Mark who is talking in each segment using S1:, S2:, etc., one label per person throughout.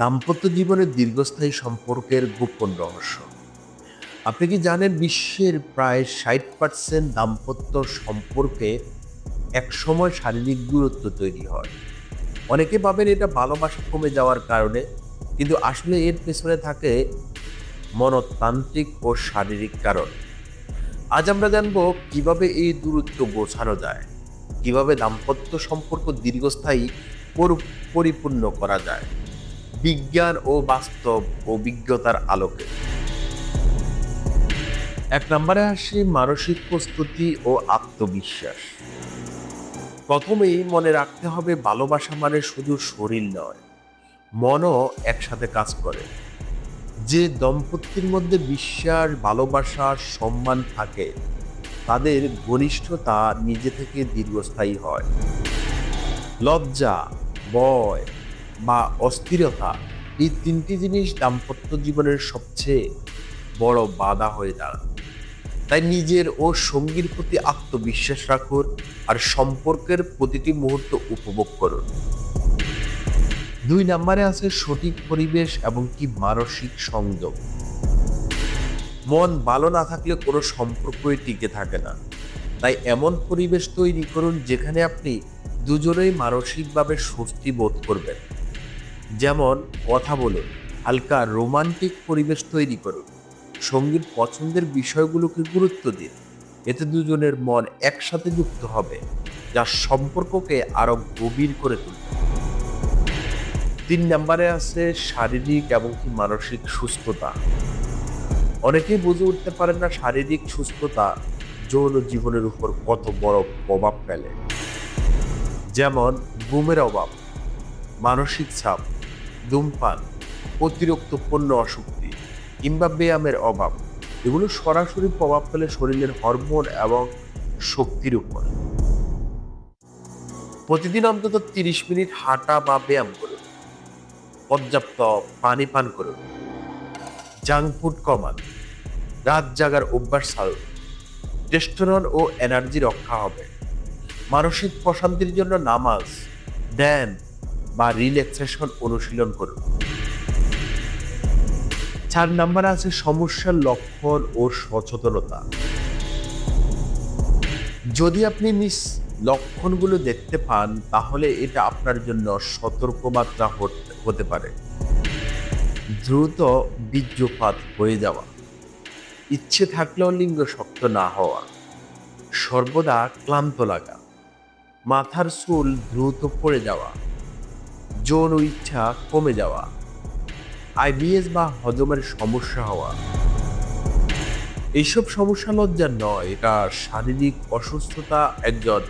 S1: দাম্পত্য জীবনের দীর্ঘস্থায়ী সম্পর্কের গোপন রহস্য। আপনি কি জানেন বিশ্বের প্রায় ষাট পার্সেন্ট দাম্পত্য সম্পর্কে একসময় শারীরিক দূরত্ব তৈরি হয়? অনেকে ভাবেন এটা ভালোবাসা কমে যাওয়ার কারণে, কিন্তু আসলে এর পেছনে থাকে মনতান্ত্রিক ও শারীরিক কারণ। আজ আমরা জানব কীভাবে এই দূরত্ব গোছানো যায়, কীভাবে দাম্পত্য সম্পর্ক দীর্ঘস্থায়ী পরিপূর্ণ করা যায়। বিজ্ঞান ও বাস্তব অভিজ্ঞতার আলোকে। এক নম্বরে আসে মানসিক প্রস্তুতি ও আত্মবিশ্বাস। প্রথমেই মনে রাখতে হবে ভালোবাসা মানে শুধু শরীর নয়, মনও একসাথে কাজ করে। যে দম্পতির মধ্যে বিশ্বাস, ভালোবাসা, সম্মান থাকে, তাদের ঘনিষ্ঠতা নিজে থেকে দীর্ঘস্থায়ী হয়। লজ্জা, ভয় বা অস্থিরতা, এই তিনটি জিনিস দাম্পত্য জীবনের সবচেয়ে বড় বাধা হয়ে দাঁড়ায়। তাই নিজের ও সঙ্গীর প্রতি আত্মবিশ্বাস রাখুন আর সম্পর্কের প্রতিটি মুহূর্ত উপভোগ করুন। দুই নম্বরে আছে সঠিক পরিবেশ এবং কি মানসিক সংযোগ। মন ভালো না থাকলে কোনো সম্পর্কই টিকে থাকে না। তাই এমন পরিবেশ তৈরি করুন যেখানে আপনি দুজনেই মানসিকভাবে স্বস্তি বোধ করবেন। যেমন কথা বলুন হালকা রোমান্টিক পরিবেশ তৈরি করুন, সঙ্গীর পছন্দের বিষয়গুলোকে গুরুত্ব দিন, এতে দুজনের মন একসাথে যুক্ত হবে, যা সম্পর্ককে আরও গভীর করে তুলবে। তিন নম্বরে আছে শারীরিক এবং কি মানসিক সুস্থতা। অনেকেই বুঝে উঠতে পারেন না শারীরিক সুস্থতা যৌন জীবনের উপর কত বড় প্রভাব ফেলে। যেমন ঘুমের অভাব, মানসিক চাপ ধূমপান, অতিরিক্ত পণ্য অশক্তি কিংবা ব্যায়ামের অভাব, এগুলো সরাসরি প্রভাব ফেলে শরীরের হরমোন এবং শক্তির উপর। প্রতিদিন অন্তত তিরিশ মিনিট হাঁটা বা ব্যায়াম করুন। পর্যাপ্ত পানি পান করুন। জাঙ্ক ফুড কমান। রাত জাগার অভ্যাস ছাড়ুন। টেস্টোরন ও এনার্জি রক্ষা হবে। মানসিক প্রশান্তির জন্য নামাজ ধ্যান বা রিল্যাক্সেশন অনুশীলন করুন চার নাম্বার আছে সমস্যার লক্ষণ ও সচেতনতা। যদি আপনি নিজ লক্ষণগুলো দেখতে পান, তাহলে এটা আপনার জন্য সতর্কবার্তা হতে- হতে পারে। দ্রুত বীর্যপাত হয়ে যাওয়া। ইচ্ছে থাকলেও লিঙ্গ শক্ত না হওয়া। সর্বদা ক্লান্ত লাগা। মাথার চুল দ্রুত পড়ে যাওয়া। যৌন ইচ্ছা কমে যাওয়া। আইবিএস বা হজমের সমস্যা হওয়া। এইসব সমস্যা লজ্জার নয়, এটা শারীরিক অসুস্থতা একজন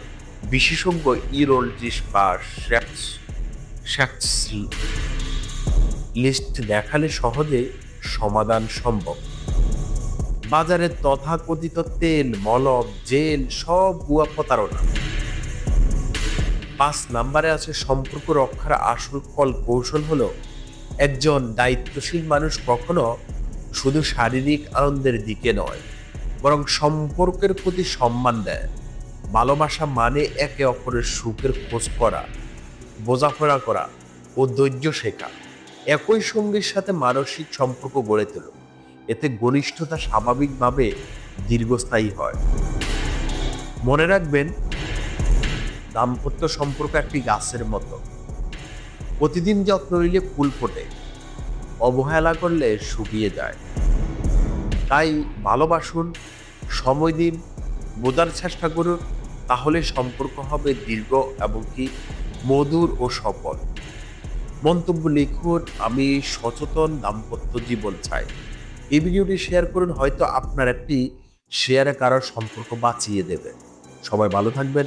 S1: বিশেষজ্ঞ ইউরোলজিস্ট বা লিস্ট দেখালে সহজে সমাধান সম্ভব। বাজারে তথাকথিত তেল, মলম, জেল সব বুয়া প্রতারণা। পাঁচ নাম্বারে আছে সম্পর্ক রক্ষার আসল ফল কৌশল হলো একজন দায়িত্বশীল মানুষ কখনো শুধু শারীরিক আনন্দের দিকে নয়, বরং সম্পর্কের প্রতি সম্মান দেয়। ভালোবাসা মানে একে অপরের সুখের খোঁজ করা, বোঝাপড়া করা ও ধৈর্য শেখা। একই সঙ্গীর সাথে মানসিক সম্পর্ক গড়ে তোলো। এতে ঘনিষ্ঠতা স্বাভাবিকভাবে দীর্ঘস্থায়ী হয়। মনে রাখবেন দাম্পত্য সম্পর্ক একটি গাছের মতো। প্রতিদিন যত্ন নিলে ফুল ফোটে, অবহেলা করলে শুকিয়ে যায়। তাই ভালোবাসুন, সময় দিন, বোঝার চেষ্টা করুন, তাহলে সম্পর্ক হবে দীর্ঘ এবং কি মধুর ও সফল। মন্তব্য লিখুন, আমি সচেতন দাম্পত্য জীবন চাই। এই ভিডিওটি শেয়ার করুন, হয়তো আপনার একটি শেয়ারে কারোর সম্পর্ক বাঁচিয়ে দেবে। সবাই ভালো থাকবেন।